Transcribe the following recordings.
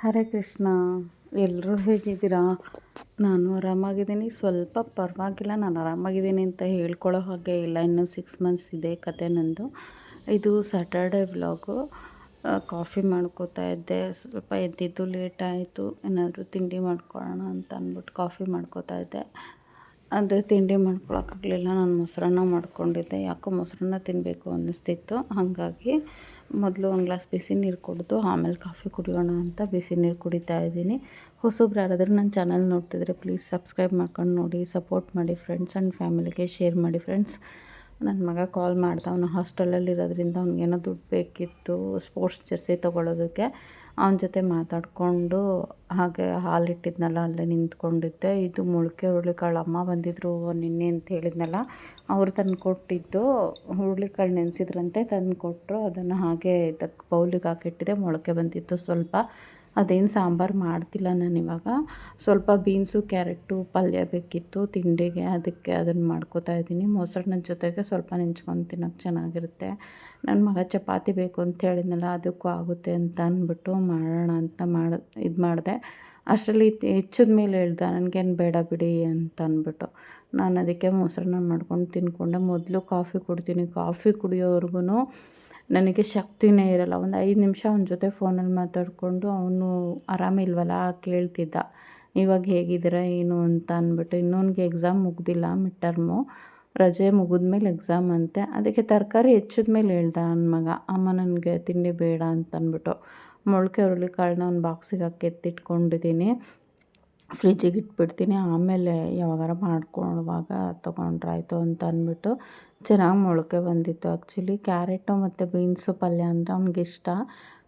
ಹರೇ ಕೃಷ್ಣ ಎಲ್ಲರೂ ಹೇಗಿದ್ದೀರಾ? ನಾನು ಆರಾಮಾಗಿದ್ದೀನಿ. ಸ್ವಲ್ಪ ಪರವಾಗಿಲ್ಲ, ನಾನು ಆರಾಮಾಗಿದ್ದೀನಿ ಅಂತ ಹೇಳ್ಕೊಳ್ಳೋ ಹಾಗೆ ಇಲ್ಲ. ಇನ್ನೂ ಸಿಕ್ಸ್ ಮಂತ್ಸ್ ಇದೆ ಕತೆ ನಂದು. ಇದು ಸ್ಯಾಟರ್ಡೆ ವ್ಲಾಗು ಕಾಫಿ ಮಾಡ್ಕೋತಾ ಇದ್ದೆ. ಸ್ವಲ್ಪ ಎದ್ದಿದ್ದು ಲೇಟ್ ಆಯಿತು. ಏನಾದರೂ ತಿಂಡಿ ಮಾಡ್ಕೊಳ್ಳೋಣ ಅಂತ ಅಂದ್ಬಿಟ್ಟು ಕಾಫಿ ಮಾಡ್ಕೋತಾ ಇದ್ದೆ. ಅಂದರೆ ತಿಂಡಿ ಮಾಡ್ಕೊಳಕ್ಕಾಗಲಿಲ್ಲ. ನಾನು ಮೊಸರನ್ನ ಮಾಡ್ಕೊಂಡಿದ್ದೆ. ಯಾಕೋ ಮೊಸರನ್ನ ತಿನ್ನಬೇಕು ಅನ್ನಿಸ್ತಿತ್ತು. ಹಾಗಾಗಿ ಮೊದಲು ಒಂದು ಗ್ಲಾಸ್ ಬಿಸಿ ನೀರು ಕುಡಿದು, ಆಮೇಲೆ ಕಾಫಿ ಕುಡಿಯೋಣ ಅಂತ ಬಿಸಿ ನೀರು ಕುಡಿತಾ ಇದ್ದೀನಿ. ಹೊಸಬ್ರು ಯಾರಾದರೂ ನನ್ನ ಚಾನಲ್ ನೋಡ್ತಿದ್ರೆ ಪ್ಲೀಸ್ ಸಬ್ಸ್ಕ್ರೈಬ್ ಮಾಡ್ಕೊಂಡು ನೋಡಿ ಸಪೋರ್ಟ್ ಮಾಡಿ ಫ್ರೆಂಡ್ಸ್ ಆ್ಯಂಡ್ ಫ್ಯಾಮಿಲಿಗೆ ಶೇರ್ ಮಾಡಿ ಫ್ರೆಂಡ್ಸ್ ನನ್ನ ಮಗ ಕಾಲ್ ಮಾಡ್ದ ಅವನು ಹಾಸ್ಟೆಲಲ್ಲಿರೋದ್ರಿಂದ ಅವ್ನಿಗೇನೋ ದುಡ್ಡು ಬೇಕಿತ್ತು ಸ್ಪೋರ್ಟ್ಸ್ ಜರ್ಸಿ ತೊಗೊಳೋದಕ್ಕೆ ಅವನ ಜೊತೆ ಮಾತಾಡಿಕೊಂಡು ಹಾಗೆ ಹಾಲಿಟ್ಟಿದ್ನಲ್ಲ ಅಲ್ಲೇ ನಿಂತ್ಕೊಂಡಿದ್ದೆ. ಇದು ಮೊಳಕೆ ಹುರುಳಿಕಾಳು ಅಮ್ಮ ಬಂದಿದ್ದರು ನಿನ್ನೆ ಅಂತ ಹೇಳಿದ್ನಲ್ಲ, ಅವ್ರು ತಂದು ಕೊಟ್ಟಿದ್ದು ಹುರುಳಿಕಾಳು ನೆನೆಸಿದ್ರಂತೆ ತಂದು ಕೊಟ್ಟರು ಅದನ್ನು ಹಾಗೆ ಇದಕ್ಕೆ ಬೌಲಿಗೆ ಹಾಕಿಟ್ಟಿದೆ, ಮೊಳಕೆ ಬಂದಿತ್ತು ಸ್ವಲ್ಪ. ಅದೇನು ಸಾಂಬಾರು ಮಾಡ್ತಿಲ್ಲ ನಾನು ಇವಾಗ. ಸ್ವಲ್ಪ ಬೀನ್ಸು ಕ್ಯಾರೆಟು ಪಲ್ಯ ಬೇಕಿತ್ತು, ತಿಂಡಿಗೆ ಅದಕ್ಕೆ ಅದನ್ನು ಮಾಡ್ಕೋತಾ ಇದ್ದೀನಿ. ಮೊಸರನ್ನ ಜೊತೆಗೆ ಸ್ವಲ್ಪ ನೆಂಚ್ಕೊಂಡು ತಿನ್ನೋಕ್ಕೆ ಚೆನ್ನಾಗಿರುತ್ತೆ. ನನ್ನ ಮಗ ಚಪಾತಿ ಬೇಕು ಅಂತ ಹೇಳಿದ್ನಲ್ಲ, ಅದಕ್ಕೂ ಆಗುತ್ತೆ ಅಂತ ಅಂದ್ಬಿಟ್ಟು ಮಾಡೋಣ ಅಂತ ಮಾಡಿ, ಇದು ಮಾಡಿದೆ. ಅಷ್ಟರಲ್ಲಿ ಹೆಚ್ಚದ ಮೇಲೆ ಹೇಳ್ದೆ, ನನಗೇನು ಬೇಡ ಬಿಡಿ ಅಂತ ಅಂದ್ಬಿಟ್ಟು ನಾನು ಅದಕ್ಕೆ ಮೊಸರನ್ನ ಮಾಡ್ಕೊಂಡು ತಿನ್ಕೊಂಡೆ. ಮೊದಲು ಕಾಫಿ ಕುಡ್ತೀನಿ. ಕಾಫಿ ಕುಡಿಯೋವರೆಗೂ ನನಗೆ ಶಕ್ತಿನೇ ಇರಲ್ಲ. ಒಂದು ಐದು ನಿಮಿಷ ಅವನ ಜೊತೆ ಫೋನಲ್ಲಿ ಮಾತಾಡಿಕೊಂಡು ಅವನು ಆರಾಮಿಲ್ವಲ್ಲ ಕೇಳ್ತಿದ್ದ. ಇವಾಗ ಹೇಗಿದ್ದೀರಾ, ಏನು ಅಂತ ಅಂದ್ಬಿಟ್ಟು ಇನ್ನೊಂದಿಗೆ ಎಕ್ಸಾಮ್ ಮುಗ್ದಿಲ್ಲ ಮಿಡ್ ಟರ್ಮು ರಜೆ ಮುಗಿದ್ಮೇಲೆ ಎಕ್ಸಾಮ್ ಅಂತೆ. ಅದಕ್ಕೆ ತರಕಾರಿ ಹೆಚ್ಚಿದ ಮೇಲೆ ಹೇಳ್ದ ನನ್ನ ಮಗ. ಅಮ್ಮ ನನಗೆ ತಿಂಡಿ ಬೇಡ ಅಂತ ಅಂದ್ಬಿಟ್ಟು, ಮೊಳಕೆ ಹುರುಳಿಕಾಳನ್ನ ಒಂದು ಬಾಕ್ಸಿಗೆ ಹಾಕಿ ಎತ್ತಿಟ್ಕೊಂಡಿದ್ದೀನಿ ಫ್ರಿಜ್ಜಿಗೆ ಇಟ್ಬಿಡ್ತೀನಿ. ಆಮೇಲೆ ಯಾವಾಗಾರ ಮಾಡ್ಕೊಳ್ಳುವಾಗ ತೊಗೊಂಡ್ರಾಯ್ತು ಅಂತ ಅಂದ್ಬಿಟ್ಟು ಚೆನ್ನಾಗಿ ಮೊಳಕೆ ಬಂದಿತ್ತು ಆ್ಯಕ್ಚುಲಿ ಕ್ಯಾರೆಟು ಮತ್ತು ಬೀನ್ಸು ಪಲ್ಯ ಅಂದರೆ ಅವ್ನಿಗೆ ಇಷ್ಟ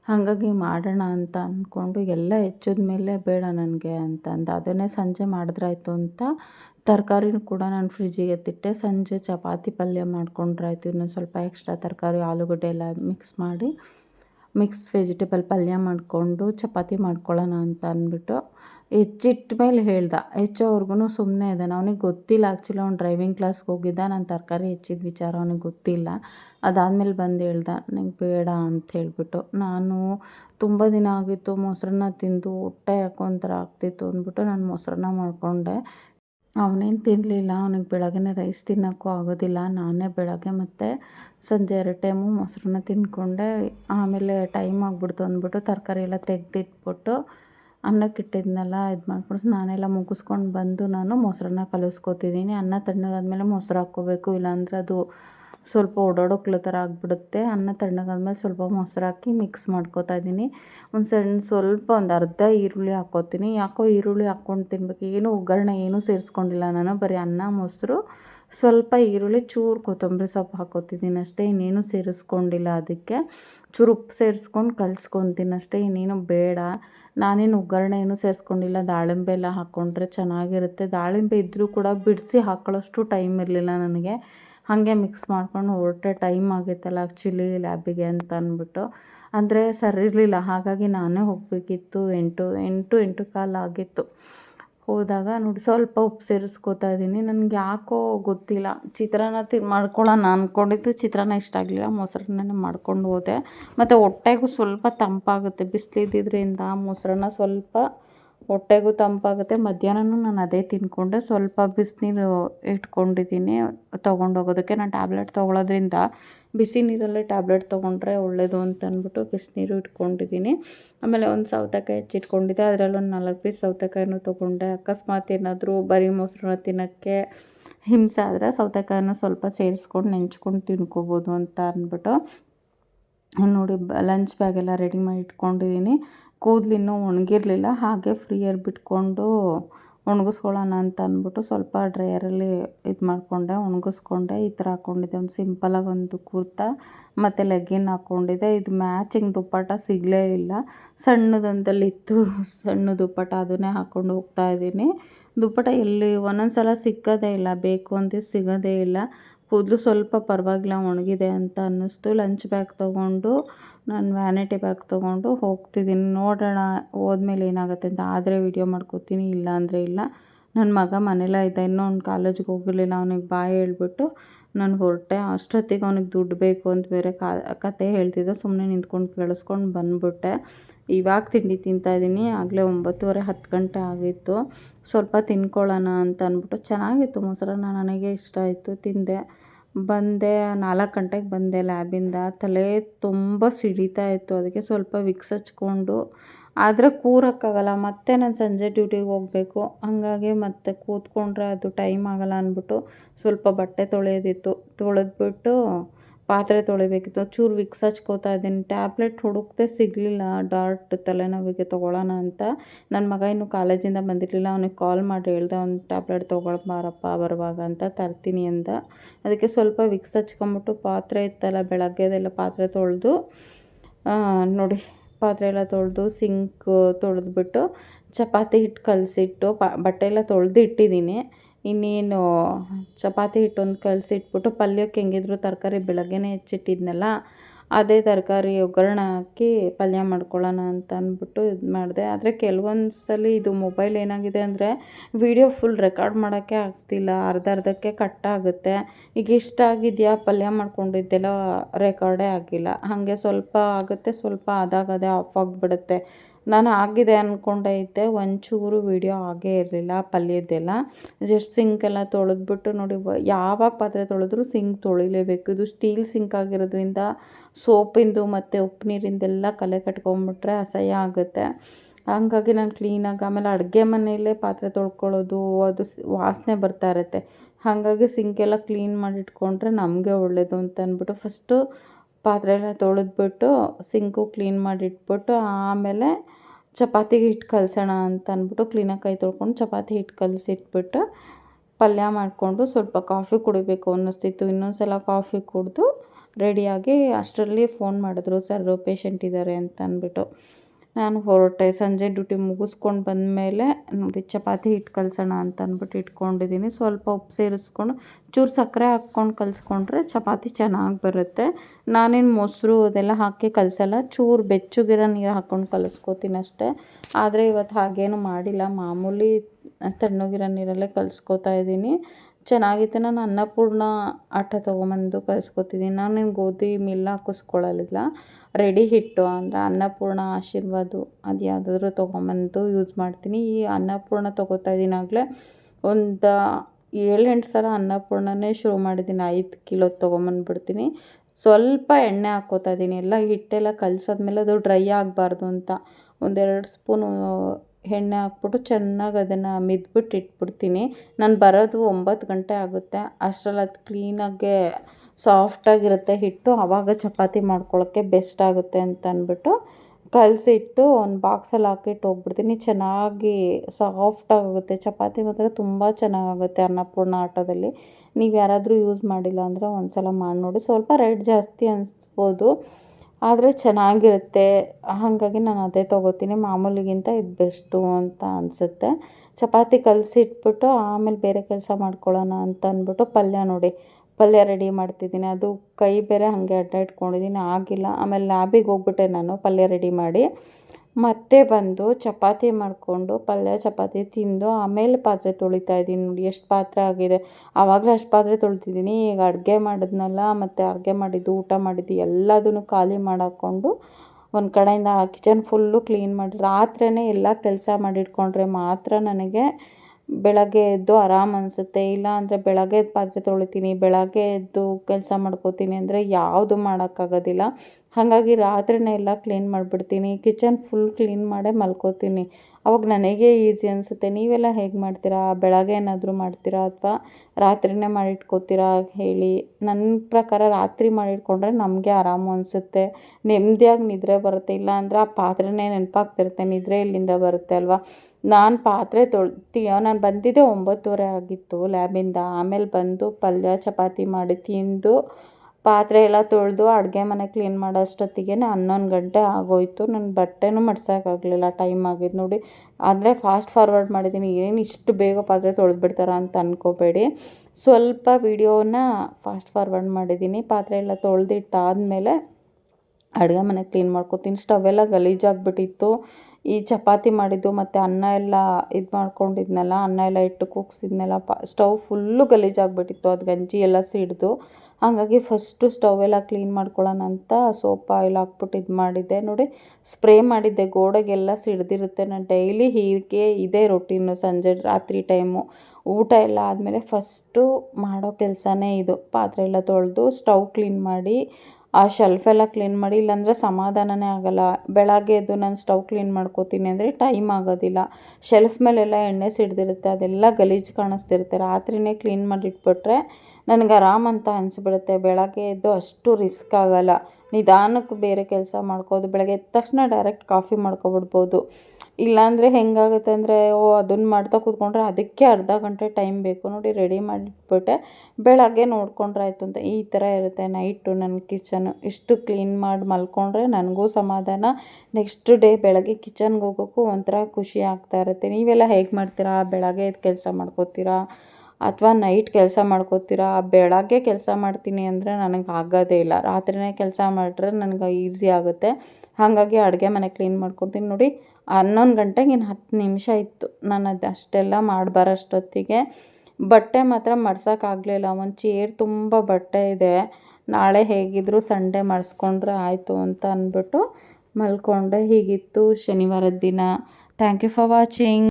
ಹಾಗಾಗಿ ಮಾಡೋಣ ಅಂತ ಅಂದ್ಕೊಂಡು ಎಲ್ಲ ಹೆಚ್ಚಿದ ಮೇಲೆ ಬೇಡ ನನಗೆ ಅಂತ ಅಂದು. ಅದನ್ನೇ ಸಂಜೆ ಮಾಡಿದ್ರಾಯ್ತು ಅಂತ ತರಕಾರಿನೂ ಕೂಡ ನಾನು ಫ್ರಿಜ್ಜಿಗೆ ಎತ್ತಿಟ್ಟೆ ಸಂಜೆ ಚಪಾತಿ ಪಲ್ಯ ಮಾಡ್ಕೊಂಡ್ರಾಯ್ತು. ಇನ್ನೊಂದು ಸ್ವಲ್ಪ ಎಕ್ಸ್ಟ್ರಾ ತರಕಾರಿ, ಆಲೂಗಡ್ಡೆ ಎಲ್ಲ ಮಿಕ್ಸ್ ಮಾಡಿ ಮಿಕ್ಸ್ ವೆಜಿಟೇಬಲ್ ಪಲ್ಯ ಮಾಡಿಕೊಂಡು ಚಪಾತಿ ಮಾಡ್ಕೊಳ್ಳೋಣ ಅಂತ ಅಂದ್ಬಿಟ್ಟು ಹೆಚ್ಚಿಟ್ಟ ಮೇಲೆ ಹೇಳ್ದ. ಹೆಚ್ಚೋವ್ರಿಗೂ ಸುಮ್ಮನೆ ಇದ್ದಾನೆ ಅವನಿಗೆ ಗೊತ್ತಿಲ್ಲ. ಆ್ಯಕ್ಚುಲಿ ಅವ್ನು ಡ್ರೈವಿಂಗ್ ಕ್ಲಾಸ್ಗೆ ಹೋಗಿದ್ದ. ನಾನು ತರಕಾರಿ ಹೆಚ್ಚಿದ ವಿಚಾರ ಅವನಿಗೆ ಗೊತ್ತಿಲ್ಲ. ಅದಾದಮೇಲೆ ಬಂದು ಹೇಳ್ದ. ನಂಗೆ ಬೇಡ ಅಂತ ಹೇಳಿಬಿಟ್ಟು. ನಾನು ತುಂಬ ದಿನ ಆಗಿತ್ತು. ಮೊಸರನ್ನ ತಿಂದು ಹೊಟ್ಟೆ ಯಾಕೋ ಒಂಥರ ಆಗ್ತಿತ್ತು ಅಂದ್ಬಿಟ್ಟು ನಾನು ಮೊಸರನ್ನ ಮಾಡಿಕೊಂಡೆ. ಅವನೇನು ತಿನ್ನಲಿಲ್ಲ ಅವನಿಗೆ ಬೆಳಗ್ಗೆ ರೈಸ್ ತಿನ್ನೋಕ್ಕೂ ಆಗೋದಿಲ್ಲ. ನಾನೇ ಬೆಳಗ್ಗೆ ಮತ್ತು ಸಂಜೆ ಎರಡು ಟೈಮು ಮೊಸರನ್ನ ತಿಂದ್ಕೊಂಡೆ ಆಮೇಲೆ ಟೈಮ್ ಆಗಿಬಿಡ್ತು ಅಂದ್ಬಿಟ್ಟು ತರಕಾರಿ ಎಲ್ಲ ತೆಗೆದಿಟ್ಬಿಟ್ಟು ಅನ್ನಕ್ಕೆ ಇಟ್ಟಿದ್ನಲ್ಲ, ಇದು ಮಾಡ್ಕೊಂಡು ನಾನೆಲ್ಲ ಮುಗಿಸ್ಕೊಂಡು ಬಂದು ನಾನು ಮೊಸರನ್ನ ಕಲಿಸ್ಕೊತಿದ್ದೀನಿ. ಅನ್ನ ತಣ್ಣಗಾದ್ಮೇಲೆ ಮೊಸರು ಹಾಕ್ಕೋಬೇಕು, ಇಲ್ಲಾಂದ್ರೆ ಅದು ಸ್ವಲ್ಪ ಓಡಾಡೋಕ್ಲ ಥರ ಆಗಿಬಿಡುತ್ತೆ. ಅನ್ನ ತಣ್ಣಗಾದ್ಮೇಲೆ ಸ್ವಲ್ಪ ಮೊಸರು ಹಾಕಿ ಮಿಕ್ಸ್ ಮಾಡ್ಕೊತಾ ಇದ್ದೀನಿ. ಒಂದು ಸಣ್ಣ ಸ್ವಲ್ಪ ಒಂದು ಅರ್ಧ ಈರುಳ್ಳಿ ಹಾಕ್ಕೋತೀನಿ ಯಾಕೋ ಈರುಳ್ಳಿ ಹಾಕ್ಕೊಂಡು ತಿನ್ಬೇಕು. ಏನು ಒಗ್ಗರಣೆ ಏನೂ ಸೇರಿಸ್ಕೊಂಡಿಲ್ಲ ನಾನು. ಬರೀ ಅನ್ನ, ಮೊಸರು, ಸ್ವಲ್ಪ ಈರುಳ್ಳಿ, ಚೂರು ಕೊತ್ತಂಬರಿ ಸೊಪ್ಪು ಹಾಕೋತಿದ್ದೀನಿ ಅಷ್ಟೇ. ಇನ್ನೇನು ಸೇರಿಸ್ಕೊಂಡಿಲ್ಲ ಅದಕ್ಕೆ. ಚೂರು ಉಪ್ಪು ಸೇರಿಸ್ಕೊಂಡು ಕಲ್ಸ್ಕೊತೀನಿ ಅಷ್ಟೇ. ಇನ್ನೇನು ಬೇಡ. ನಾನೇನು ಒಗ್ಗರಣೆ ಏನು ಸೇರಿಸ್ಕೊಂಡಿಲ್ಲ. ದಾಳಿಂಬೆ ಎಲ್ಲ ಹಾಕ್ಕೊಂಡ್ರೆ ಚೆನ್ನಾಗಿರುತ್ತೆ. ದಾಳಿಂಬೆ ಇದ್ದರೂ ಕೂಡ ಬಿಡಿಸಿ ಹಾಕೊಳ್ಳೋಷ್ಟು ಟೈಮ್ ಇರಲಿಲ್ಲ ನನಗೆ. ಹಾಗೆ ಮಿಕ್ಸ್ ಮಾಡ್ಕೊಂಡು ಹೊರಟೆ ಟೈಮ್ ಆಗೈತಲ್ಲ ಆ್ಯಕ್ಚುಲಿ ಲ್ಯಾಬಿಗೆ ಅಂತ ಅಂದ್ಬಿಟ್ಟು. ಅಂದರೆ ಸರಿ ಇರಲಿಲ್ಲ, ಹಾಗಾಗಿ ನಾನೇ ಹೋಗಬೇಕಿತ್ತು. ಎಂಟು ಎಂಟು ಎಂಟು ಕಾಲು ಆಗಿತ್ತು. ಹೋದಾಗ ನೋಡಿ ಸ್ವಲ್ಪ ಉಪ್ಪು ಸೇರಿಸ್ಕೋತಾ ಇದ್ದೀನಿ. ನನಗೆ ಯಾಕೋ ಗೊತ್ತಿಲ್ಲ. ಚಿತ್ರಾನ್ನ ತಿ, ಮಾಡ್ಕೊಳ್ಳೋಣ ಅಂದ್ಕೊಂಡಿದ್ದು ಚಿತ್ರಾನ್ನ ಇಷ್ಟ ಆಗಲಿಲ್ಲ. ಮೊಸರನ್ನ ಮಾಡ್ಕೊಂಡು ಹೋದೆ. ಮತ್ತು ಹೊಟ್ಟೆಗೂ ಸ್ವಲ್ಪ ತಂಪಾಗುತ್ತೆ. ಬಿಸಿಲಿದ್ದಿದ್ರಿಂದ ಮೊಸರನ್ನ ಸ್ವಲ್ಪ ಹೊಟ್ಟೆಗೂ ತಂಪಾಗುತ್ತೆ. ಮಧ್ಯಾಹ್ನನೂ ನಾನು ಅದೇ ತಿಂದ್ಕೊಂಡೆ. ಸ್ವಲ್ಪ ಬಿಸಿನೀರು ಇಟ್ಕೊಂಡಿದ್ದೀನಿ. ತೊಗೊಂಡೋಗೋದಕ್ಕೆ ನಾನು ಟ್ಯಾಬ್ಲೆಟ್ ತೊಗೊಳೋದ್ರಿಂದ ಬಿಸಿ ನೀರಲ್ಲೇ ಟ್ಯಾಬ್ಲೆಟ್ ತೊಗೊಂಡ್ರೆ ಒಳ್ಳೆಯದು ಅಂತ ಅಂದ್ಬಿಟ್ಟು ಬಿಸಿನೀರು ಇಟ್ಕೊಂಡಿದ್ದೀನಿ. ಆಮೇಲೆ ಒಂದು ಸೌತೆಕಾಯಿ ಹೆಚ್ಚಿಟ್ಕೊಂಡಿದ್ದೆ. ಅದರಲ್ಲಿ ಒಂದು ನಾಲ್ಕು ಪೀಸ್ ಸೌತೆಕಾಯಿನೂ ತೊಗೊಂಡೆ. ಅಕಸ್ಮಾತ್ ಏನಾದರೂ ಬರೀ ಮೊಸರನ್ನ ತಿನ್ನೋಕ್ಕೆ ಹಿಂಸೆ ಆದರೆ ಸೌತೆಕಾಯಿನೂ ಸ್ವಲ್ಪ ಸೇರಿಸ್ಕೊಂಡು ನೆಂಚ್ಕೊಂಡು ತಿನ್ಕೋಬೋದು ಅಂತ ಅಂದ್ಬಿಟ್ಟು ನೋಡಿ ಲಂಚ್ ಬ್ಯಾಗೆಲ್ಲ ರೆಡಿ ಮಾಡಿ ಇಟ್ಕೊಂಡಿದ್ದೀನಿ. ಕೂದಲು ಇನ್ನೂ ಒಣಗಿರಲಿಲ್ಲ, ಹಾಗೆ ಫ್ರೀಯರ್ ಬಿಟ್ಕೊಂಡು ಒಣಗಿಸ್ಕೊಳ್ಳೋಣ ಅಂತ ಅಂದ್ಬಿಟ್ಟು ಸ್ವಲ್ಪ ಡ್ರೈಯರಲ್ಲಿ ಇದು ಮಾಡಿಕೊಂಡೆ, ಒಣಗಿಸ್ಕೊಂಡೆ. ಈ ಥರ ಹಾಕ್ಕೊಂಡಿದ್ದೆ. ಒಂದು ಸಿಂಪಲಾಗಿ ಒಂದು ಕುರ್ತಾ, ಮತ್ತು ಲೆಗ್ಗಿನ್ ಹಾಕ್ಕೊಂಡಿದ್ದೆ. ಇದು ಮ್ಯಾಚಿಂಗ್ ದುಪ್ಪಟ್ಟ ಸಿಗಲೇ ಇಲ್ಲ. ಸಣ್ಣದೊಂದಲ್ಲಿತ್ತು ಸಣ್ಣ ದುಪ್ಪಟ್ಟ, ಅದನ್ನೇ ಹಾಕ್ಕೊಂಡು ಹೋಗ್ತಾ ಇದ್ದೀನಿ. ದುಪ್ಪಟ್ಟ ಎಲ್ಲಿ ಒಂದೊಂದು ಸಲ ಸಿಕ್ಕೋದೇ ಇಲ್ಲ, ಬೇಕು ಅಂತ ಸಿಗೋದೇ ಇಲ್ಲ. ಕೂದಲು ಸ್ವಲ್ಪ ಪರವಾಗಿಲ್ಲ, ಒಣಗಿದೆ ಅಂತ ಅನ್ನಿಸ್ತು. ಲಂಚ್ ಬ್ಯಾಗ್ ತೊಗೊಂಡು, ನಾನು ವ್ಯಾನಿಟಿ ಬ್ಯಾಗ್ ತೊಗೊಂಡು ಹೋಗ್ತಿದ್ದೀನಿ. ನೋಡೋಣ, ಹೋದ್ಮೇಲೆ ಏನಾಗುತ್ತೆ ಅಂತ. ಆದರೆ ವೀಡಿಯೋ ಮಾಡ್ಕೋತೀನಿ ಇಲ್ಲ ಅಂದರೆ ಇಲ್ಲ. ನನ್ನ ಮಗ ಮನೇಲೇ ಇದ್ದ ಇನ್ನೂ ಅವ್ನು ಕಾಲೇಜಿಗೆ ಹೋಗಿರಲಿಲ್ಲ, ಅವ್ನಿಗೆ ಬಾಯ್ ಹೇಳ್ಬಿಟ್ಟು ನಾನು ಹೊರಟೆ. ಅಷ್ಟೊತ್ತಿಗೆ ಅವ್ನಿಗೆ ದುಡ್ಡು ಬೇಕು ಅಂತ ಬೇರೆ ಕಾ, ಕತೆ ಹೇಳ್ತಿದ್ದ. ಸುಮ್ಮನೆ ನಿಂತ್ಕೊಂಡು ಕೇಳಿಸ್ಕೊಂಡು ಬಂದ್ಬಿಟ್ಟೆ. ಇವಾಗ ತಿಂಡಿ ತಿಂತಾಯಿದ್ದೀನಿ ಆಗಲೇ ಒಂಬತ್ತುವರೆ, ಹತ್ತು ಗಂಟೆ ಆಗಿತ್ತು. ಸ್ವಲ್ಪ ತಿನ್ಕೊಳ್ಳೋಣ ಅಂತ ಅಂದ್ಬಿಟ್ಟು ಚೆನ್ನಾಗಿತ್ತು ಮೊಸರನ್ನ. ನನಗೆ ಇಷ್ಟ ಆಯಿತು. ತಿಂದೆ. ಬಂದೆ. ನಾಲ್ಕು ಗಂಟೆಗೆ ಬಂದೆ ಲ್ಯಾಬಿಂದ. ತಲೆ ತುಂಬ ಸಿಡಿತಾ ಇತ್ತು. ಅದಕ್ಕೆ ಸ್ವಲ್ಪ ವಿಕ್ಸ್ ಹಚ್ಕೊಂಡು ಆದರೆ ಕೂರೋಕ್ಕಾಗಲ್ಲ. ಮತ್ತೆ ನಾನು ಸಂಜೆ ಡ್ಯೂಟಿಗೆ ಹೋಗಬೇಕು. ಹಾಗಾಗಿ ಮತ್ತೆ ಕೂತ್ಕೊಂಡ್ರೆ ಅದು ಟೈಮ್ ಆಗಲ್ಲ ಅಂದ್ಬಿಟ್ಟು ಸ್ವಲ್ಪ ಬಟ್ಟೆ ತೊಳೆಯೋದಿತ್ತು. ತೊಳೆದ್ಬಿಟ್ಟು ಪಾತ್ರೆ ತೊಳಿಬೇಕಿತ್ತು. ಚೂರು ವಿಕ್ಸ್ ಹಚ್ಕೋತಾ ಇದ್ದೀನಿ. ಟ್ಯಾಬ್ಲೆಟ್ ಹುಡುಕ್ದೆ ಸಿಗಲಿಲ್ಲ. ಡಾರ್ಟ್ ತಲೆನೋವಿಗೆ ತೊಗೊಳ್ಳೋಣ ಅಂತ. ನನ್ನ ಮಗ ಇನ್ನೂ ಕಾಲೇಜಿಂದ ಬಂದಿರಲಿಲ್ಲ. ಅವನಿಗೆ ಕಾಲ್ ಮಾಡಿ ಹೇಳ್ದೆ ಒಂದು ಟ್ಯಾಬ್ಲೆಟ್ ತೊಗೊಳ್ಬಾರಪ್ಪ, ಬರುವಾಗ ಅಂತ ತರ್ತೀನಿ ಅಂದ. ಅದಕ್ಕೆ ಸ್ವಲ್ಪ ವಿಕ್ಸ್ ಹಚ್ಕೊಂಬಿಟ್ಟು ಪಾತ್ರೆ ಇತ್ತಲ್ಲ, ಬೆಳಗ್ಗೆದೆಲ್ಲ ಪಾತ್ರೆ ತೊಳೆದು ನೋಡಿ. ಪಾತ್ರೆ ಎಲ್ಲ ತೊಳೆದು ಸಿಂಕ್ ತೊಳೆದ್ಬಿಟ್ಟು ಚಪಾತಿ ಹಿಟ್ಟು ಕಲಸಿಟ್ಟು ಪಾ, ಬಟ್ಟೆ ಎಲ್ಲ ತೊಳೆದು ಇಟ್ಟಿದ್ದೀನಿ ಇನ್ನೇನು ಚಪಾತಿ ಹಿಟ್ಟೊಂದು ಕಲಸಿಟ್ಬಿಟ್ಟು ಪಲ್ಯಕ್ಕೆ ಹೆಂಗಿದ್ರು ತರಕಾರಿ ಬೆಳಗ್ಗೆನೇ ಹೆಚ್ಚಿಟ್ಟಿದ್ನಲ್ಲ ಅದೇ ತರಕಾರಿ ಒಗ್ಗರಣೆ ಹಾಕಿ ಪಲ್ಯ ಮಾಡ್ಕೊಳ್ಳೋಣ ಅಂತ ಅಂದ್ಬಿಟ್ಟು ಇದು ಮಾಡಿದೆ. ಆದರೆ ಕೆಲವೊಂದು ಸಲ ಇದು ಮೊಬೈಲ್ ಏನಾಗಿದೆ ಅಂದರೆ ವಿಡಿಯೋ ಫುಲ್ ರೆಕಾರ್ಡ್ ಮಾಡೋಕ್ಕೆ ಆಗ್ತಿಲ್ಲ. ಅರ್ಧ ಅರ್ಧಕ್ಕೆ ಕಟ್ ಆಗುತ್ತೆ. ಈಗ ಇಷ್ಟ ಆಗಿದೆಯಾ ಪಲ್ಯ ಮಾಡ್ಕೊಂಡಿದ್ದೆಲ್ಲ ರೆಕಾರ್ಡೇ ಆಗಿಲ್ಲ. ಹಾಗೆ ಸ್ವಲ್ಪ ಆಗುತ್ತೆ, ಸ್ವಲ್ಪ ಅದಾಗದೇ ಆಫ್ ಆಗಿಬಿಡುತ್ತೆ. ನಾನು ಆಗಿದೆ ಅಂದ್ಕೊಂಡೈತೆ ಒಂಚೂರು ವೀಡಿಯೋ ಆಗೇ ಇರಲಿಲ್ಲ, ಪಲ್ಯದ್ದೆಲ್ಲ. ಜಸ್ಟ್ ಸಿಂಕೆಲ್ಲ ತೊಳೆದ್ಬಿಟ್ಟು ನೋಡಿ ಯಾವಾಗ ಪಾತ್ರೆ ತೊಳೆದ್ರೂ ಸಿಂಕ್ ತೊಳಿಲೇಬೇಕು. ಇದು ಸ್ಟೀಲ್ ಸಿಂಕ್ ಆಗಿರೋದ್ರಿಂದ ಸೋಪಿಂದು ಮತ್ತು ಉಪ್ಪು ನೀರಿಂದೆಲ್ಲ ಕಲೆ ಕಟ್ಕೊಂಬಿಟ್ರೆ ಅಸಹ್ಯ ಆಗುತ್ತೆ. ಹಂಗಾಗಿ ನಾನು ಕ್ಲೀನಾಗಿ ಆಮೇಲೆ ಅಡುಗೆ ಮನೆಯಲ್ಲೇ ಪಾತ್ರೆ ತೊಳ್ಕೊಳ್ಳೋದು, ಅದು ವಾಸನೆ ಬರ್ತಾ ಇರುತ್ತೆ. ಹಾಗಾಗಿ ಸಿಂಕೆಲ್ಲ ಕ್ಲೀನ್ ಮಾಡಿಟ್ಕೊಂಡ್ರೆ ನಮಗೆ ಒಳ್ಳೆಯದು ಅಂತ ಅಂದ್ಬಿಟ್ಟು ಫಸ್ಟು ಪಾತ್ರೆ ಎಲ್ಲ ತೊಳೆದ್ಬಿಟ್ಟು ಸಿಂಕು ಕ್ಲೀನ್ ಮಾಡಿ ಇಟ್ಬಿಟ್ಟು ಆಮೇಲೆ ಚಪಾತಿಗೆ ಹಿಟ್ಟು ಕಲಸೋಣ ಅಂತ ಅಂದ್ಬಿಟ್ಟು ಕ್ಲೀನಾಗಿ ಕೈ ತೊಳ್ಕೊಂಡು ಚಪಾತಿ ಹಿಟ್ಟು ಕಲಸಿಟ್ಬಿಟ್ಟು ಪಲ್ಯ ಮಾಡಿಕೊಂಡು ಸ್ವಲ್ಪ ಕಾಫಿ ಕುಡಿಬೇಕು ಅನ್ನಿಸ್ತಿತ್ತು. ಇನ್ನೊಂದು ಸಲ ಕಾಫಿ ಕುಡಿದು ರೆಡಿಯಾಗಿ ಅಷ್ಟರಲ್ಲಿ ಫೋನ್ ಮಾಡಿದ್ರು, ಸರ್, ಪೇಷಂಟ್ ಇದ್ದಾರೆ ಅಂತ ಅಂದ್ಬಿಟ್ಟು. ನಾನು ಹೊರಟೆ. ಸಂಜೆ ಡ್ಯೂಟಿ ಮುಗಿಸ್ಕೊಂಡು ಬಂದಮೇಲೆ ನೋಡಿ ಚಪಾತಿ ಹಿಟ್ಟು ಕಲಸೋಣ ಅಂತ ಅಂದ್ಬಿಟ್ಟು ಇಟ್ಕೊಂಡಿದ್ದೀನಿ. ಸ್ವಲ್ಪ ಉಪ್ಪು ಸೇರಿಸ್ಕೊಂಡು ಚೂರು ಸಕ್ಕರೆ ಹಾಕ್ಕೊಂಡು ಕಲಿಸ್ಕೊಂಡ್ರೆ ಚಪಾತಿ ಚೆನ್ನಾಗಿ ಬರುತ್ತೆ. ನಾನೇನು ಮೊಸರು ಅದೆಲ್ಲ ಹಾಕಿ ಕಲಸಲ್ಲ, ಚೂರು ಬೆಚ್ಚಗಿರೋ ನೀರು ಹಾಕ್ಕೊಂಡು ಕಲಿಸ್ಕೋತೀನಿ ಅಷ್ಟೇ. ಆದರೆ ಇವತ್ತು ಹಾಗೇನು ಮಾಡಿಲ್ಲ. ಮಾಮೂಲಿ ತಣ್ಣಗಿರೋ ನೀರಲ್ಲೇ ಕಲಿಸ್ಕೋತಾ ಇದ್ದೀನಿ. ಚೆನ್ನಾಗಿತ್ತು ನಾನು ಅನ್ನಪೂರ್ಣ ಆಟ ತೊಗೊಂಬಂದು ಕಲಿಸ್ಕೊತಿದ್ದೀನಿ ನೀನು ಗೋಧಿ, ಮಿಲ್ ಹಾಕಿಸ್ಕೊಳ್ಳಲಿಲ್ಲ ರೆಡಿ ಹಿಟ್ಟು ಅಂದರೆ ಅನ್ನಪೂರ್ಣ ಆಶೀರ್ವಾದ ಅದು ಯಾವುದಾದ್ರೂ ತೊಗೊಂಬಂದು ಯೂಸ್ ಮಾಡ್ತೀನಿ. ಈ ಅನ್ನಪೂರ್ಣ ತೊಗೋತಾ ಇದ್ದೀನಾಗಲೇ ಒಂದು ಏಳೆಂಟು ಸಲ ಅನ್ನಪೂರ್ಣನೇ ಶುರು ಮಾಡಿದ್ದೀನಿ. ಐದು ಕಿಲೋ ತೊಗೊಂಬಂದ್ಬಿಡ್ತೀನಿ. ಸ್ವಲ್ಪ ಎಣ್ಣೆ ಹಾಕ್ಕೋತಾ ಇದ್ದೀನಿ. ಎಲ್ಲ ಹಿಟ್ಟೆಲ್ಲ ಕಲಸಾದ್ಮೇಲೆ ಅದು ಡ್ರೈ ಆಗಬಾರ್ದು ಅಂತ. ಒಂದೆರಡು ಸ್ಪೂನು ಎಣ್ಣೆ ಹಾಕ್ಬಿಟ್ಟು ಚೆನ್ನಾಗಿ ಅದನ್ನು ಮಿದ್ಬಿಟ್ಟು ಇಟ್ಬಿಡ್ತೀನಿ. ನಾನು ಬರೋದು ಒಂಬತ್ತು ಗಂಟೆ ಆಗುತ್ತೆ. ಅಷ್ಟರಲ್ಲಿ ಅದು ಕ್ಲೀನಾಗೆ ಸಾಫ್ಟಾಗಿರುತ್ತೆ ಹಿಟ್ಟು. ಆವಾಗ ಚಪಾತಿ ಮಾಡ್ಕೊಳ್ಳೋಕ್ಕೆ ಬೆಸ್ಟ್ ಆಗುತ್ತೆ ಅಂತ ಅಂದ್ಬಿಟ್ಟು ಕಲಸಿಟ್ಟು ಒಂದು ಬಾಕ್ಸಲ್ಲಿ ಹಾಕಿಟ್ಟು ಹೋಗ್ಬಿಡ್ತೀನಿ. ಚೆನ್ನಾಗಿ ಸಾಫ್ಟಾಗುತ್ತೆ. ಚಪಾತಿ ಮಾತ್ರ ತುಂಬ ಚೆನ್ನಾಗಾಗುತ್ತೆ ಅನ್ನಪೂರ್ಣ ಆಟೋದಲ್ಲಿ. ನೀವು ಯಾರಾದರೂ ಯೂಸ್ ಮಾಡಿಲ್ಲ ಅಂದರೆ ಒಂದು ಸಲ ಮಾಡಿ ನೋಡಿ ಸ್ವಲ್ಪ ರೇಟ್ ಜಾಸ್ತಿ ಅನಿಸ್ಬೋದು. ಆದರೆ ಚೆನ್ನಾಗಿರುತ್ತೆ. ಹಾಗಾಗಿ ನಾನು ಅದೇ ತೊಗೋತೀನಿ. ಮಾಮೂಲಿಗಿಂತ ಇದು ಬೆಸ್ಟು ಅಂತ ಅನಿಸುತ್ತೆ. ಚಪಾತಿ ಕಲಸಿಟ್ಬಿಟ್ಟು ಆಮೇಲೆ ಬೇರೆ ಕೆಲಸ ಮಾಡ್ಕೊಳ್ಳೋಣ ಅಂತ ಅಂದ್ಬಿಟ್ಟು ಪಲ್ಯ ನೋಡಿ. ಪಲ್ಯ ರೆಡಿ ಮಾಡ್ತಿದ್ದೀನಿ. ಅದು ಕೈ ಬೇರೆ ಹಾಗೆ ಅಡ್ಡ ಇಟ್ಕೊಂಡಿದ್ದೀನಿ. ಆಗಿಲ್ಲ. ಆಮೇಲೆ ಲ್ಯಾಬಿಗೆ ಹೋಗ್ಬಿಟ್ಟೆ ನಾನು ಪಲ್ಯ ರೆಡಿ ಮಾಡಿ. ಮತ್ತೆ ಬಂದು ಚಪಾತಿ ಮಾಡಿಕೊಂಡು ಪಲ್ಯ ಚಪಾತಿ ತಿಂದು ಆಮೇಲೆ ಪಾತ್ರೆ ತೊಳಿತಾ ಇದ್ದೀನಿ ನೋಡಿ, ಎಷ್ಟು ಪಾತ್ರೆ ಆಗಿದೆ. ಆವಾಗಲೇ ಅಷ್ಟು ಪಾತ್ರೆ ತೊಳಿತಿದ್ದೀನಿ. ಈಗ ಅಡುಗೆ ಮಾಡಿದ್ನಲ್ಲ, ಮತ್ತು ಅಡುಗೆ ಮಾಡಿದ್ದು, ಊಟ ಮಾಡಿದ್ದು, ಎಲ್ಲದನ್ನು ಖಾಲಿ ಮಾಡಾಕ್ಕೊಂಡು ಒಂದು ಕಡೆಯಿಂದ ಕಿಚನ್ ಫುಲ್ಲು ಕ್ಲೀನ್ ಮಾಡಿ ರಾತ್ರಿಯೇ ಎಲ್ಲ ಕೆಲಸ ಮಾಡಿಟ್ಕೊಂಡ್ರೆ ಮಾತ್ರ ನನಗೆ ಬೆಳಗ್ಗೆ ಎದ್ದು ಆರಾಮ್ ಅನಿಸುತ್ತೆ. ಇಲ್ಲ ಅಂದರೆ ಬೆಳಗ್ಗೆ ಎದ್ದು ಪಾತ್ರೆ ತೊಳಿತೀನಿ, ಬೆಳಗ್ಗೆ ಎದ್ದು ಕೆಲಸ ಮಾಡ್ಕೋತೀನಿ ಅಂದರೆ ಯಾವುದು ಮಾಡೋಕ್ಕಾಗೋದಿಲ್ಲ. ಹಾಗಾಗಿ ರಾತ್ರಿನೇ ಎಲ್ಲ ಕ್ಲೀನ್ ಮಾಡಿಬಿಡ್ತೀನಿ. ಕಿಚನ್ ಫುಲ್ ಕ್ಲೀನ್ ಮಾಡೇ ಮಲ್ಕೋತೀನಿ. ಅವಾಗ ನನಗೆ ಈಸಿ ಅನಿಸುತ್ತೆ. ನೀವೆಲ್ಲ ಹೇಗೆ ಮಾಡ್ತೀರಾ? ಬೆಳಗ್ಗೆ ಏನಾದರೂ ಮಾಡ್ತೀರಾ ಅಥವಾ ರಾತ್ರಿನೇ ಮಾಡಿಟ್ಕೋತೀರಾ ಹೇಳಿ. ನನ್ನ ಪ್ರಕಾರ ರಾತ್ರಿ ಮಾಡಿಟ್ಕೊಂಡ್ರೆ ನಮಗೆ ಆರಾಮು ಅನಿಸುತ್ತೆ. ನೆಮ್ಮದಿಯಾಗಿ ನಿದ್ರೆ ಬರುತ್ತೆ. ಇಲ್ಲ ಅಂದರೆ ಆ ಪಾತ್ರೆನೇ ನೆನಪಾಗ್ತಿರುತ್ತೆ. ನಿದ್ರೆ ಇಲ್ಲಿಂದ ಬರುತ್ತೆ ಅಲ್ವಾ? ನಾನು ಪಾತ್ರೆ ತೊಳ್ತೀಯ ನಾನು ಬಂದಿದ್ದೆ ಒಂಬತ್ತುವರೆ ಆಗಿತ್ತು ಲ್ಯಾಬಿಂದ. ಆಮೇಲೆ ಬಂದು ಪಲ್ಯ, ಚಪಾತಿ ಮಾಡಿ ತಿಂದು ಪಾತ್ರೆ ಎಲ್ಲ ತೊಳೆದು ಅಡುಗೆ ಮನೆ ಕ್ಲೀನ್ ಮಾಡೋ ಅಷ್ಟೊತ್ತಿಗೆ ಹನ್ನೊಂದು ಗಂಟೆ ಆಗೋಯಿತು. ನನ್ನ ಬಟ್ಟೆನೂ ಮಡ್ಸೋಕ್ಕಾಗಲಿಲ್ಲ ಟೈಮ್ ಆಗಿದ್ದು ನೋಡಿ. ಆದರೆ ಫಾಸ್ಟ್ ಫಾರ್ವರ್ಡ್ ಮಾಡಿದ್ದೀನಿ ಏನು ಇಷ್ಟು ಬೇಗ ಪಾತ್ರೆ ತೊಳೆದ್ಬಿಡ್ತಾರ ಅಂತ ಅಂದ್ಕೋಬೇಡಿ ಸ್ವಲ್ಪ ವೀಡಿಯೋನ ಫಾಸ್ಟ್ ಫಾರ್ವರ್ಡ್ ಮಾಡಿದ್ದೀನಿ ಪಾತ್ರೆ ಎಲ್ಲ ತೊಳೆದಿಟ್ಟಾದಮೇಲೆ ಅಡುಗೆ ಮನೆ ಕ್ಲೀನ್ ಮಾಡ್ಕೊತೀನಿ. ಸ್ಟವ್ ಎಲ್ಲ ಗಲೀಜಾಗಿಬಿಟ್ಟಿತ್ತು. ಈ ಚಪಾತಿ ಮಾಡಿದ್ದು ಮತ್ತು ಅನ್ನ ಎಲ್ಲ ಇದು ಮಾಡ್ಕೊಂಡಿದ್ನಲ್ಲ, ಅನ್ನ ಎಲ್ಲ ಇಟ್ಟು ಕೂಗ್ಸಿದ್ನಲ್ಲ ಪ ಸ್ಟವ್ ಫುಲ್ಲು ಗಲೀಜಾಗ್ಬಿಟ್ಟಿತ್ತು. ಅದು ಗಂಜಿ ಎಲ್ಲ ಸಿಡಿದು. ಹಾಗಾಗಿ ಫಸ್ಟು ಸ್ಟವ್ ಎಲ್ಲ ಕ್ಲೀನ್ ಮಾಡ್ಕೊಳ್ಳೋಣ ಅಂತ ಸೋಪ್ ಆಯಿಲ್ ಹಾಕ್ಬಿಟ್ಟು ಇದು ಮಾಡಿದ್ದೆ. ನೋಡಿ, ಸ್ಪ್ರೇ ಮಾಡಿದ್ದೆ. ಗೋಡೆಗೆಲ್ಲ ಸಿಡ್ದಿರುತ್ತೆ. ನಾನು ಡೈಲಿ ಹೀಗೆ ಇದೇ ರೊಟೀನು ಸಂಜೆ ರಾತ್ರಿ ಟೈಮು. ಊಟ ಎಲ್ಲ ಆದಮೇಲೆ ಫಸ್ಟು ಮಾಡೋ ಕೆಲಸನೇ ಇದು. ಪಾತ್ರೆ ಎಲ್ಲ ತೊಳೆದು ಸ್ಟವ್ ಕ್ಲೀನ್ ಮಾಡಿ ಆ ಶೆಲ್ಫ್ ಎಲ್ಲ ಕ್ಲೀನ್ ಮಾಡಿ, ಇಲ್ಲಾಂದರೆ ಸಮಾಧಾನನೇ ಆಗೋಲ್ಲ. ಬೆಳಗ್ಗೆ ಎದ್ದು ನಾನು ಸ್ಟವ್ ಕ್ಲೀನ್ ಮಾಡ್ಕೋತೀನಿ ಅಂದರೆ ಟೈಮ್ ಆಗೋದಿಲ್ಲ. ಶೆಲ್ಫ್ ಮೇಲೆಲ್ಲ ಎಣ್ಣೆ ಸಿಡ್ದಿರುತ್ತೆ, ಅದೆಲ್ಲ ಗಲೀಜು ಕಾಣಿಸ್ತಿರುತ್ತೆ. ರಾತ್ರಿನೇ ಕ್ಲೀನ್ ಮಾಡಿಟ್ಬಿಟ್ರೆ ನನಗೆ ಆರಾಮ್ ಅಂತ ಅನಿಸ್ಬಿಡುತ್ತೆ. ಬೆಳಗ್ಗೆ ಎದ್ದು ಅಷ್ಟು ರಿಸ್ಕ್ ಆಗೋಲ್ಲ. ನಿಧಾನಕ್ಕೆ ಬೇರೆ ಕೆಲಸ ಮಾಡ್ಕೋದು ಬೆಳಗ್ಗೆ ಎದ್ದ ತಕ್ಷಣ ಡೈರೆಕ್ಟ್ ಕಾಫಿ ಮಾಡ್ಕೊಬಿಡ್ಬೋದು. ಇಲ್ಲಾಂದರೆ ಹೆಂಗಾಗುತ್ತೆ ಅಂದರೆ, ಓ, ಅದನ್ನು ಮಾಡ್ತಾ ಕೂತ್ಕೊಂಡ್ರೆ ಅದಕ್ಕೆ ಅರ್ಧ ಗಂಟೆ ಟೈಮ್ ಬೇಕು. ನೋಡಿ ರೆಡಿ ಮಾಡಿಟ್ಬಿಟ್ಟೆ. ಬೆಳಗ್ಗೆ ನೋಡ್ಕೊಂಡ್ರೆ ಆಯಿತು ಅಂತ ಈ ಥರ ಇರುತ್ತೆ ನೈಟು ನನ್ನ ಕಿಚನು ಇಷ್ಟು ಕ್ಲೀನ್ ಮಾಡಿ ಮಲ್ಕೊಂಡ್ರೆ ನನಗೂ ಸಮಾಧಾನ. ನೆಕ್ಸ್ಟ್ ಡೇ ಬೆಳಗ್ಗೆ ಕಿಚನ್ಗೆ ಹೋಗೋಕ್ಕೂ ಒಂಥರ ಖುಷಿ ಆಗ್ತಾ ಇರುತ್ತೆ. ನೀವೆಲ್ಲ ಹೇಗೆ ಮಾಡ್ತೀರಾ? ಬೆಳಗ್ಗೆ ಎದ್ದು ಕೆಲಸ ಮಾಡ್ಕೋತೀರಾ? ಅಥವಾ ನೈಟ್ ಕೆಲಸ ಮಾಡ್ಕೋತೀರಾ ಬೆಳಗ್ಗೆ ಕೆಲಸ ಮಾಡ್ತೀನಿ ಅಂದರೆ ನನಗೆ ಆಗೋದೇ ಇಲ್ಲ. ರಾತ್ರಿಯೇ ಕೆಲಸ ಮಾಡಿದ್ರೆ ನನಗೆ ಈಸಿ ಆಗುತ್ತೆ. ಹಾಗಾಗಿ ಅಡುಗೆ ಮನೆ ಕ್ಲೀನ್ ಮಾಡ್ಕೊತೀನಿ ನೋಡಿ, ಹನ್ನೊಂದು ಗಂಟೆಗೆ ಇನ್ನು ಹತ್ತು ನಿಮಿಷ ಇತ್ತು. ನಾನು ಅದು ಅಷ್ಟೆಲ್ಲ ಮಾಡಬಾರಷ್ಟೊತ್ತಿಗೆ. ಬಟ್ಟೆ ಮಾತ್ರ ಮಡ್ಸೋಕ್ಕಾಗಲಿಲ್ಲ ಒಂದು ಚೇರ್ ತುಂಬ ಬಟ್ಟೆ ಇದೆ. ನಾಳೆ ಹೇಗಿದ್ದರೂ ಸಂಡೇ ಮಾಡಿಸ್ಕೊಂಡ್ರೆ ಆಯಿತು ಅಂತ ಅಂದ್ಬಿಟ್ಟು ಮಲ್ಕೊಂಡೆ. ಹೀಗಿತ್ತು ಶನಿವಾರದ ದಿನ. Thank you for watching